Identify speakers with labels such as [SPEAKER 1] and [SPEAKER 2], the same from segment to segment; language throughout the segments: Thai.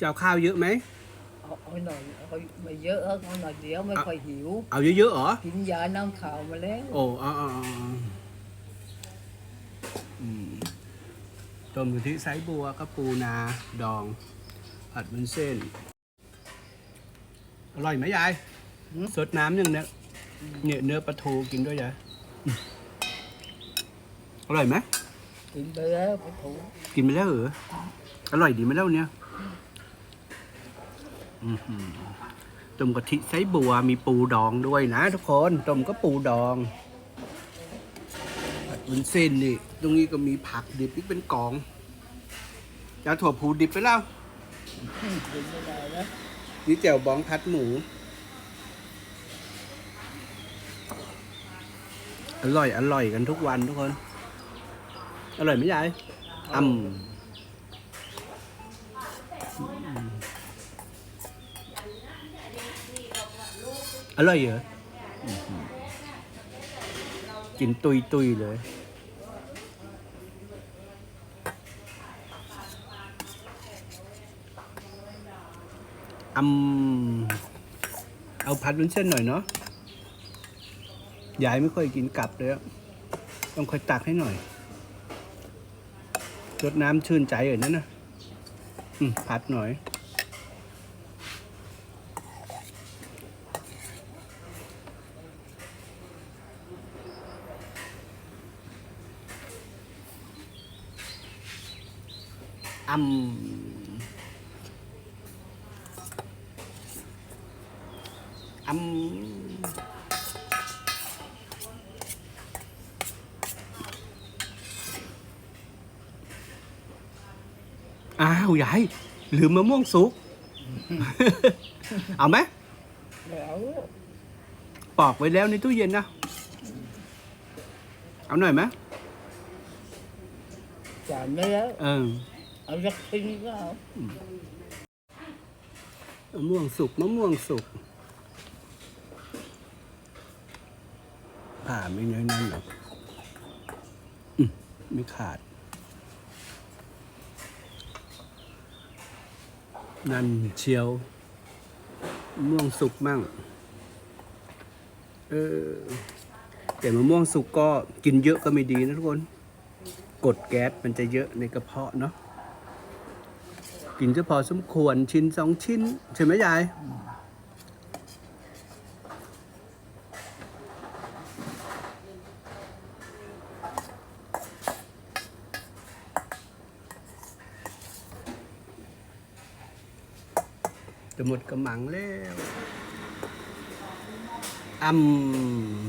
[SPEAKER 1] จะเอาข้าวเยอะไหม
[SPEAKER 2] เอาเอาหน่อยเอาไม่เยอะเอาหน่อยเดียวไม่ค่อยหิว
[SPEAKER 1] เอาเยอะๆเหรอ
[SPEAKER 2] กินยาน้ำขาวมาแล้ว
[SPEAKER 1] โอ้เอาเอาเอาเอาอืมต้มกะทิไซบัวก็ปูนาดอง ผัดมันเส้น อร่อยไหมยาย สดน้ำยังเนี่ยเนี่ยเนื้อปลาทูกินด้วยยายอืมอร่อยไหม
[SPEAKER 2] กินไปแล้วไปถู
[SPEAKER 1] กินไปแล้วเหรอ อร่อยดีไหมแล้วเนี่ยอื้อหือ ต้มกะทิไซบัวมีปูดองด้วยนะทุกคนต้มก็ปูดองผัดวุ้นเส้นนี่ ตรงนี้ก็มีผักดิบอีกเป็นกองจะถั่วพูดิบไปแล้ว
[SPEAKER 2] กินไม่ได้แล้ว
[SPEAKER 1] นี่แจ่วบองพัดหมู อร่อย อร่อยกันทุกวันทุกคน อร่อยไหมยายอ่ำ อร่อยเหรออื้อหือกินตุยตุยๆเลยอืมเอาผัดวุ้นเส้นหน่อยเนาะ ยายไม่ค่อยกินกลับเลยอะต้องคอยตักให้หน่อยรดน้ำชื่นใจเลยนั่นนะ อืมผัดหน่อย อืมอืมอ้าวยายลืมมะม่วงสุก เอาไหม
[SPEAKER 2] แล้ว
[SPEAKER 1] ปอกไว้แล้วในตู้เย็นนะ เอาหน่อยไหม
[SPEAKER 2] จานไม่แล้ว
[SPEAKER 1] เออ
[SPEAKER 2] เอาสักทีก็เอา
[SPEAKER 1] มะม่วงสุกมะม่วงสุกผ่าไม่น้อยนั่นหรอกอมไม่ขาด นั่นเชียวมะม่วงสุกมั่ง เออ แต่มะม่วงสุกก็กินเยอะก็ไม่ดีนะทุกคน กดแก๊สมันจะเยอะในกระเพาะเนาะ กินจะพอสมควรชิ้นสองชิ้น ใช่ไหมยาย จะหมดกระมังแล้วอืม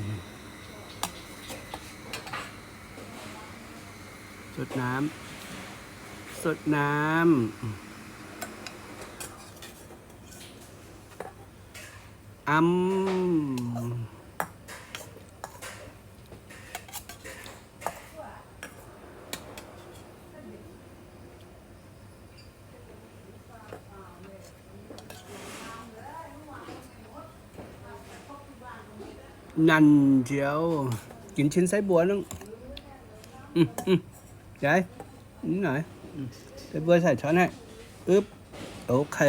[SPEAKER 1] สดน้ำสดน้ำ อืมนั่นเจียวกินชิ้นไส้บัวนึงอืมอืมยายนี่หน่อยไส้บัวใส่ช้อนให้ปึ๊บ โอเค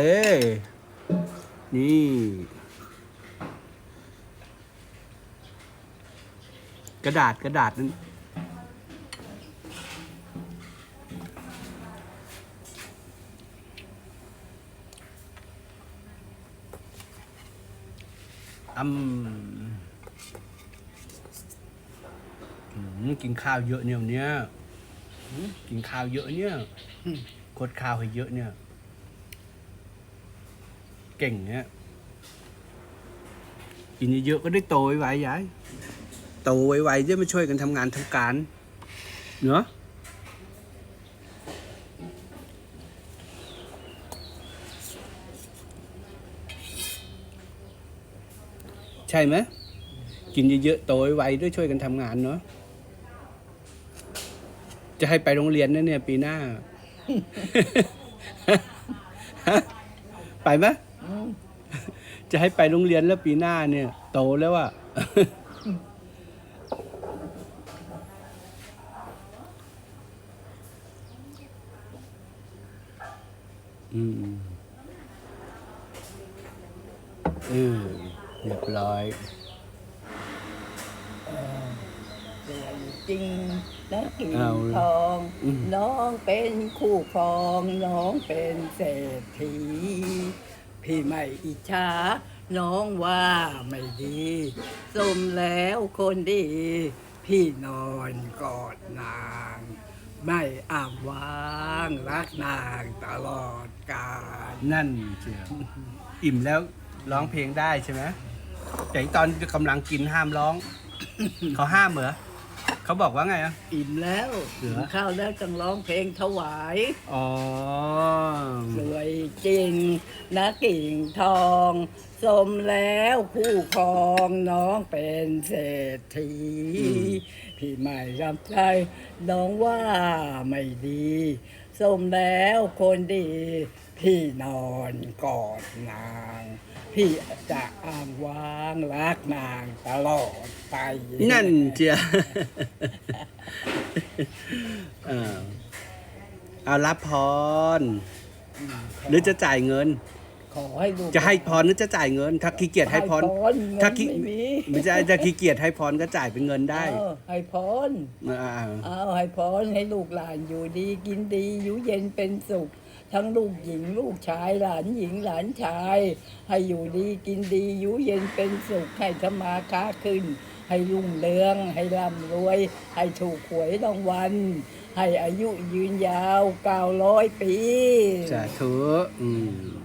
[SPEAKER 1] นี่ กระดาษกระดาษนั้นอืมกินข้าวเยอะเนี่ยวันเนี้ยกินข้าวเยอะเนี่ยคดข้าวให้เยอะเนี่ย เก่งเนี่ยกินเยอะก็ได้โตไวๆยาย โตไวๆจะมาช่วยกันทำงานทำการเนาะใช่ไหมกินเยอะๆโตไวๆด้วยช่วยกันทำงานเนาะจะให้ไปโรงเรียนนะเนี่ย ปีหน้า ไปไหม
[SPEAKER 2] อืม
[SPEAKER 1] จะให้ไปโรงเรียนแล้วปีหน้าเนี่ย โตแล้วอะ อืมเออเรียบร้อย
[SPEAKER 2] สวยจริงนะกิ่ง
[SPEAKER 1] เอา
[SPEAKER 2] ทอง
[SPEAKER 1] อืม
[SPEAKER 2] น้องเป็นคู่ครอง น้องเป็นเศรษฐี พี่ไม่อิจฉา น้องว่าไม่ดีสมแล้วคนดี พี่นอนกอดนาง ไม่อ้างว้างรักนางตลอด กาล
[SPEAKER 1] นั่นเชียวอิ่มแล้วร้องเพลงได้ใช่ไหมแต่ตอนกำลังกินห้ามร้อง เขาห้ามเหรอเขาบอกว่าไงอะ
[SPEAKER 2] อิ่มแล้ว
[SPEAKER 1] เหรอ
[SPEAKER 2] กินข้าวแล้วจังร้องเพลงถวาย
[SPEAKER 1] อ๋อ
[SPEAKER 2] สวยจริงนะกิ่งทอง สมแล้วคู่ครองน้องเป็นเศรษฐี พี่ไม่รับใช้น้องว่าไม่ดีสมแล้วคนดี พี่นอนกอดนาง พี่จะอ้างว้างรักนางตลอดไป
[SPEAKER 1] นั่นเชียวเออเอารับพร หรือจะจ่ายเงิน
[SPEAKER 2] ขอให้ลูก
[SPEAKER 1] จะให้พรหรือจะจ่ายเงิน ถ้าขี้เกียจให้พร
[SPEAKER 2] ถ้า
[SPEAKER 1] ถ้า
[SPEAKER 2] ขี้
[SPEAKER 1] ขี้
[SPEAKER 2] ไม่มี
[SPEAKER 1] ไม่ใช่จะขี้เกียจให้พรก็จ่ายเป็นเงินได้
[SPEAKER 2] เออให้พร
[SPEAKER 1] อ่า
[SPEAKER 2] เอาให้พรให้ลูกหลานอยู่ดีกินดีอยู่เย็นเป็นสุข ทั้งลูกหญิงลูกชายหลานหญิงหลานชาย ให้อยู่ดีกินดีอยู่เย็นเป็นสุข ให้ธรรมาค้าขึ้น ให้รุ่งเรือง ให้ร่ำรวย ให้ถูกหวยรางวัลให้อายุยืนยาวเก้าร้อยปี
[SPEAKER 1] สาธุอืม